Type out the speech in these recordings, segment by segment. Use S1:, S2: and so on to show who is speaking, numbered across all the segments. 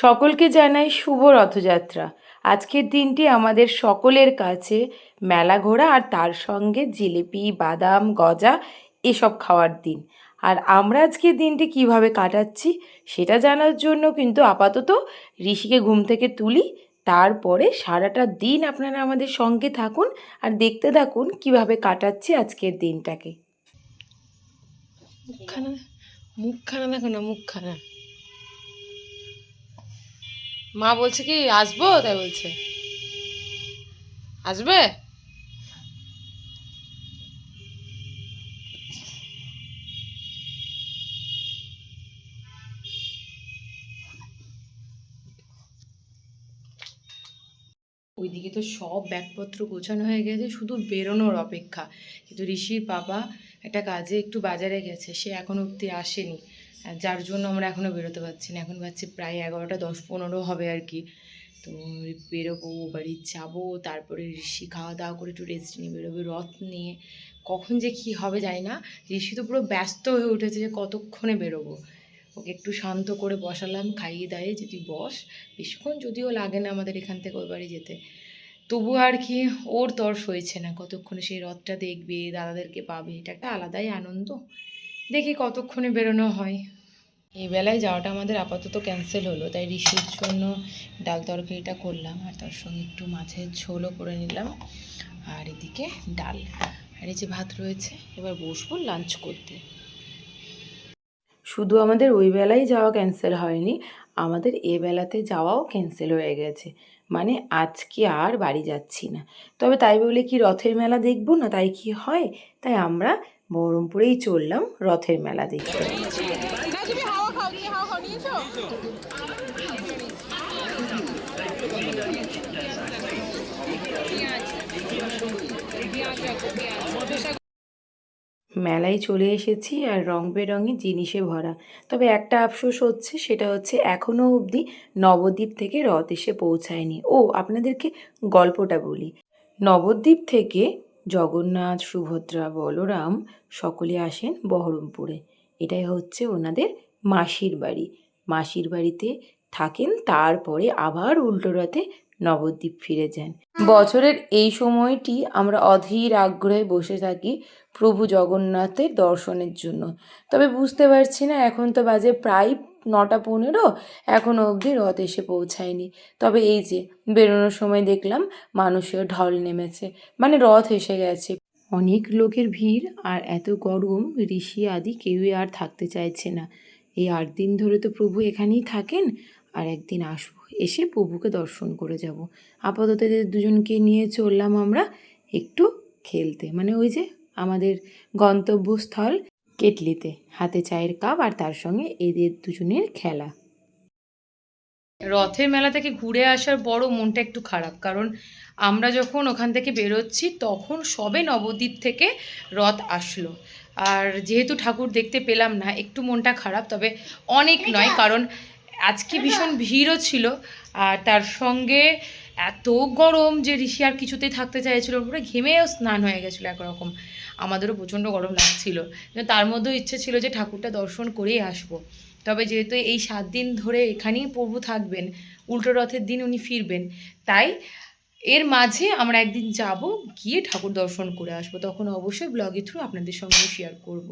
S1: সকলকে জানাই শুভ রথযাত্রা। আজকের দিনটি আমাদের সকলের কাছে মেলা ঘোরা আর তার সঙ্গে জিলিপি, বাদাম, গজা এসব খাওয়ার দিন। আর আমরা আজকের দিনটি কীভাবে কাটাচ্ছি সেটা জানার জন্য কিন্তু আপাতত ঋষিকে ঘুম থেকে তুলি, তারপরে সারাটা দিন আপনারা আমাদের সঙ্গে থাকুন আর দেখতে থাকুন কীভাবে কাটাচ্ছি আজকের দিনটাকে। মুখখানা মুখখানা দেখো না, মুখখানা। মা বলছে কি, আসব? তাই বলছে। আসবে? ওইদিকে তো সব ব্যাগপত্র গোছানো হয়ে গেছে, শুধু বেরোনোর অপেক্ষা। কিন্তু ঋষির বাবা একটা কাজে একটু বাজারে গেছে, সে এখনও অবধি আসেনি। যার জন্য আমরা এখনও বেরোতে পারছি না। এখন পাচ্ছি প্রায় এগারোটা, দশ, পনেরো হবে আর কি। তো বেরোবো, বাড়ি যাব, তারপরে ঋষি খাওয়া দাওয়া করে একটু রেস্ট নিয়ে বেরোবে, রথ নিয়ে। কখন যে কী হবে জানি না। ঋষি তো পুরো ব্যস্ত হয়ে উঠেছে যে কতক্ষণে বেরোবো। ওকে একটু শান্ত করে বসালাম, খাইয়ে দাইয়ে যদি বস। বেশিক্ষণ যদিও লাগে না আমাদের এখান থেকে ওই বাড়ি যেতে। তবু আর কি ওর তর সইছে না। কতক্ষণে সেই রথটা দেখবে, দাদাদেরকে পাবে, এটা একটা আলাদাই আনন্দ। দেখি কতক্ষণে বেরোনো হয়। এই বেলায় যাওয়াটা আমাদের আপাতত ক্যান্সেল হলো, তাই ঋষির জন্য ডাল তরকারিটা করলাম, আর তার সঙ্গে একটু মাছের ঝোলও করে নিলাম। আর এদিকে ডাল। আর এই যে ভাত রয়েছে, এবার বসবো লাঞ্চ করতে। শুধু আমাদের ওই বেলায় যাওয়া ক্যান্সেল হয়নি আমাদের এ বেলাতে যাওয়াও ক্যান্সেল হয়ে গেছে মানে আজকে আর বাড়ি যাচ্ছি না তবে তাই বলে কি রথের মেলা দেখব না তাই কি হয় তাই আমরা বহরমপুরেই চললাম রথের মেলা দেখতে মেলায় চলে এসেছি আর রং বেরঙের জিনিসে ভরা। তবে একটা আফসোস হচ্ছে, সেটা হচ্ছে এখনও অবধি নবদ্বীপ থেকে রথ এসে পৌঁছায়নি। ও, আপনাদেরকে গল্পটা বলি। নবদ্বীপ থেকে জগন্নাথ, সুভদ্রা, বলরাম সকলে আসেন বহরমপুরে। এটাই হচ্ছে ওনাদের মাসির বাড়ি। মাসির বাড়িতে থাকেন, তারপরে আবার উল্টো রথে নবদ্বীপ ফিরে যান। বছরের এই সময়টি আমরা অধীর আগ্রহে বসে থাকি প্রভু জগন্নাথের দর্শনের জন্য। তবে বুঝতে পারছি না, এখন তো বাজে প্রায় নটা পনেরো এখনও অবধি রথ এসে পৌঁছায়নি। তবে এই যে, বেরোনোর সময় দেখলাম মানুষের ঢল নেমেছে মানে রথ এসে গেছে। অনেক লোকের ভিড় আর এত গরম, ঋষি আদি কেউই আর থাকতে চাইছে না। এই আট দিন ধরে তো প্রভু এখানেই থাকেন আর একদিন আসব এসে প্রভুকে দর্শন করে যাব। আপাতত এদের দুজনকে নিয়ে চললাম আমরা একটু খেলতে। মানে ওই যে আমাদের গন্তব্যস্থল কেটলিতে হাতে চায়ের কাপ আর তার সঙ্গে এদের দুজনের খেলা। রথের মেলা থেকে ঘুরে আসার বড় মনটা একটু খারাপ কারণ আমরা যখন ওখান থেকে বেরোচ্ছি তখন সবে নবদ্বীপ থেকে রথ আসলো। আর যেহেতু ঠাকুর দেখতে পেলাম না একটু মনটা খারাপ তবে অনেক নয় কারণ আজকে ভীষণ ভিড়ও ছিল, আর তার সঙ্গে এত গরম যে ঋষি আর কিছুতেই থাকতে চাইছিল পুরো ঘেমেও স্নান হয়ে গেছিল একরকম। আমাদেরও প্রচণ্ড গরম লাগছিল। কিন্তু তার মধ্যেও ইচ্ছে ছিল যে ঠাকুরটা দর্শন করেই আসব। তবে যেহেতু এই সাত দিন ধরে এখানেই প্রভু থাকবেন, উল্টো রথের দিন উনি ফিরবেন, তাই এর মাঝে আমরা একদিন যাব, গিয়ে ঠাকুর দর্শন করে আসব। তখন অবশ্যই ব্লগের থ্রু আপনাদের সঙ্গে শেয়ার করব।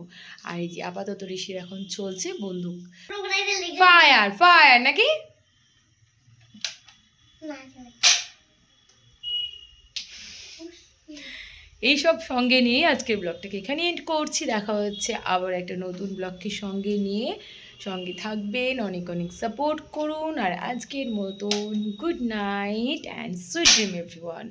S1: আর এই যে আপাতত ঋষির এখন চলছে বন্দুক। ফায়ার ফায়ার নাকি? এইসব সঙ্গে নিয়ে আজকের ব্লগটাকে এখানে এন্ড করছি। দেখা হচ্ছে আবার একটা নতুন ব্লগকে সঙ্গে নিয়ে। সঙ্গে থাকবেন, অনেক অনেক সাপোর্ট করুন। আর আজকের মতন good night and sweet dream everyone